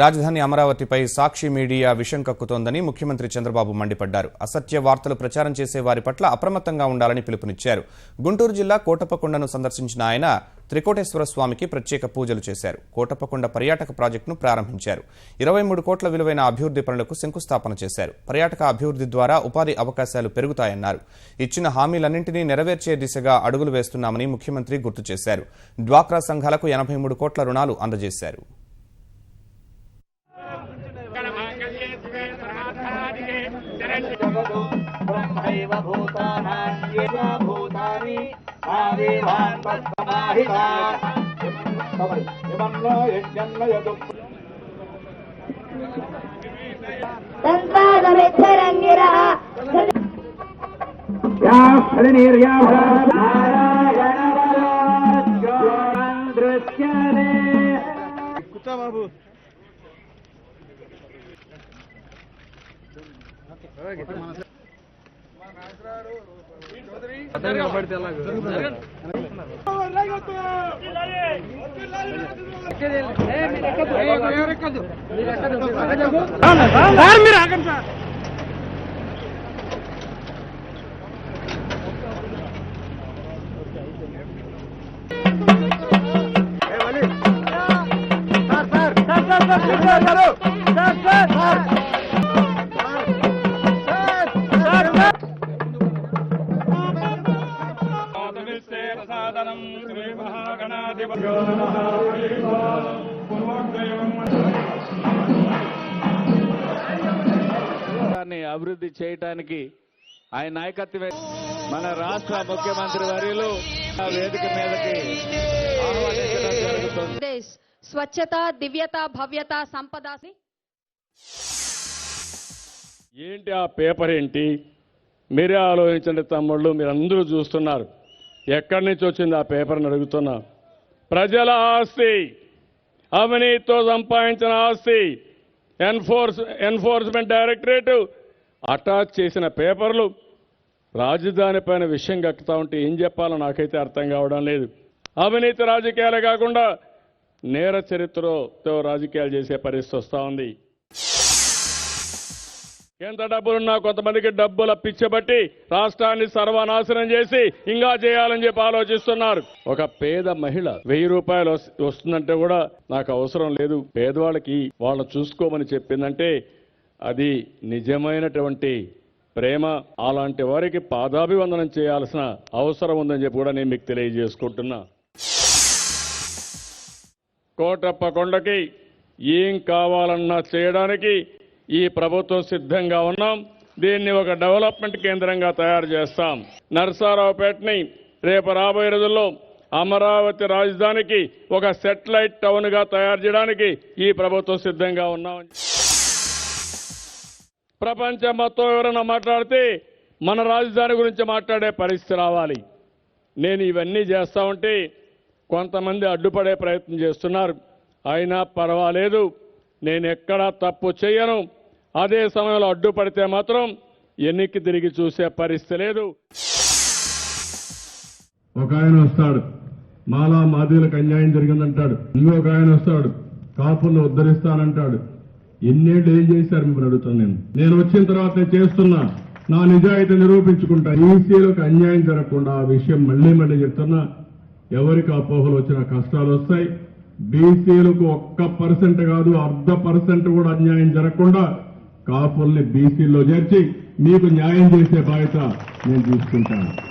రాజధాని అమరావతిపై సాక్షి మీడియా విషం కక్కుతోందని ముఖ్యమంత్రి చంద్రబాబు మండిపడ్డారు. అసత్య వార్తలు ప్రచారం చేసే వారి పట్ల అప్రమత్తంగా ఉండాలని పిలుపునిచ్చారు. గుంటూరు జిల్లా కోటప్పకొండను సందర్శించిన ఆయన త్రికోటేశ్వర స్వామికి ప్రత్యేక పూజలు చేశారు. కోటప్పకొండ పర్యాటక ప్రాజెక్టును ప్రారంభించారు. ఇరవై మూడు కోట్ల విలువైన అభివృద్ధి పనులకు శంకుస్థాపన చేశారు. పర్యాటక అభివృద్ధి ద్వారా ఉపాధి అవకాశాలు పెరుగుతాయన్నారు. ఇచ్చిన హామీలన్నింటినీ నెరవేర్చే దిశగా అడుగులు వేస్తున్నామని ముఖ్యమంత్రి గుర్తు చేశారు. డ్వాక్రా సంఘాలకు ఎనభై మూడు కోట్ల రుణాలు అందజేశారు. ब्रह्मैव भूतानान्ये भूतानि या हरिर्या మీరు ఆగండి sir sir sir sir sir sir రాష్ట్రాన్ని అభివృద్ధి చేయటానికి ఆయన నాయకత్వమే. మన రాష్ట్ర ముఖ్యమంత్రి వర్యులు ఆ వేదిక మీదకి ఆహ్వానించడం జరుగుతుంది. దేశ్ స్వచ్ఛత దివ్యత భవ్యత సంపద. ఏంటి ఆ పేపర్ ఏంటి? మీరే ఆలోచించండి తమ్ముళ్ళు మీరు అందరూ చూస్తున్నారు. ఎక్కడి నుంచి వచ్చింది ఆ పేపర్ని అడుగుతున్నా. ప్రజల ఆస్తి అవినీతితో సంపాదించిన ఆస్తి ఎన్ఫోర్స్ ఎన్ఫోర్స్మెంట్ డైరెక్టరేట్ అటాచ్ చేసిన పేపర్లు రాజధాని పైన విషయం కక్కుతా ఉంటే ఏం చెప్పాలో నాకైతే అర్థం కావడం లేదు. అవినీతి రాజకీయాలే కాకుండా నేర చరిత్రతో రాజకీయాలు చేసే పరిస్థితి వస్తూ ఉంది. ఎంత డబ్బులున్నా కొంతమందికి డబ్బుల పిచ్చబట్టి రాష్ట్రాన్ని సర్వనాశనం చేసి ఇంకా చేయాలని చెప్పి ఆలోచిస్తున్నారు. ఒక పేద మహిళ వెయ్యి రూపాయలు వస్తుందంటే కూడా నాకు అవసరం లేదు. పేదవాళ్ళకి వాళ్ళని చూసుకోమని చెప్పిందంటే అది నిజమైనటువంటి ప్రేమ. అలాంటి వారికి పాదాభివందనం చేయాల్సిన అవసరం ఉందని చెప్పి కూడా నేను మీకు తెలియజేసుకుంటున్నా. కోటప్ప కొండకి ఏం కావాలన్నా చేయడానికి ఈ ప్రభుత్వం సిద్ధంగా ఉన్నాం. దీన్ని ఒక డెవలప్మెంట్ కేంద్రంగా తయారు చేస్తాం. నరసారావుపేటని రేపు రాబోయే రోజుల్లో అమరావతి రాజధానికి ఒక సెటిలైట్ టౌన్గా తయారు చేయడానికి ఈ ప్రభుత్వం సిద్ధంగా ఉన్నాం ప్రపంచం మొత్తం ఎవరైనా మాట్లాడితే మన రాజధాని గురించి మాట్లాడే పరిస్థితి రావాలి. నేను ఇవన్నీ చేస్తా ఉంటే కొంతమంది అడ్డుపడే ప్రయత్నం చేస్తున్నారు. అయినా పర్వాలేదు. నేను ఎక్కడా తప్పు చేయను అదే సమయంలో అడ్డుపడితే మాత్రం ఎన్నిక తిరిగి చూసే పరిస్థితి లేదు. ఒక ఆయన వస్తాడు. మాలా మాదీలకు అన్యాయం జరిగిందంటాడు. ఇంకొక ఆయన వస్తాడు. కాపులను ఉద్ధరిస్తానంటాడు. ఎన్నేళ్ళు ఏం చేశారు మిమ్మల్ని అడుగుతాను నేను. నేను వచ్చిన తర్వాత నేను చేస్తున్నా. నా నిజాయితీ నిరూపించుకుంటా. ఈసీలకు అన్యాయం జరగకుండా ఆ విషయం మళ్ళీ మళ్ళీ చెప్తున్నా. ఎవరికి అపోహలు వచ్చినా కష్టాలు వస్తాయి. బీసీలకు ఒక్క పర్సెంట్ కాదు అర్ధ పర్సెంట్ కూడా అన్యాయం జరగకుండా కాపుల్ని బీసీల్లో చేర్చి మీకు న్యాయం చేసే బాధ్యత నేను తీసుకుంటాను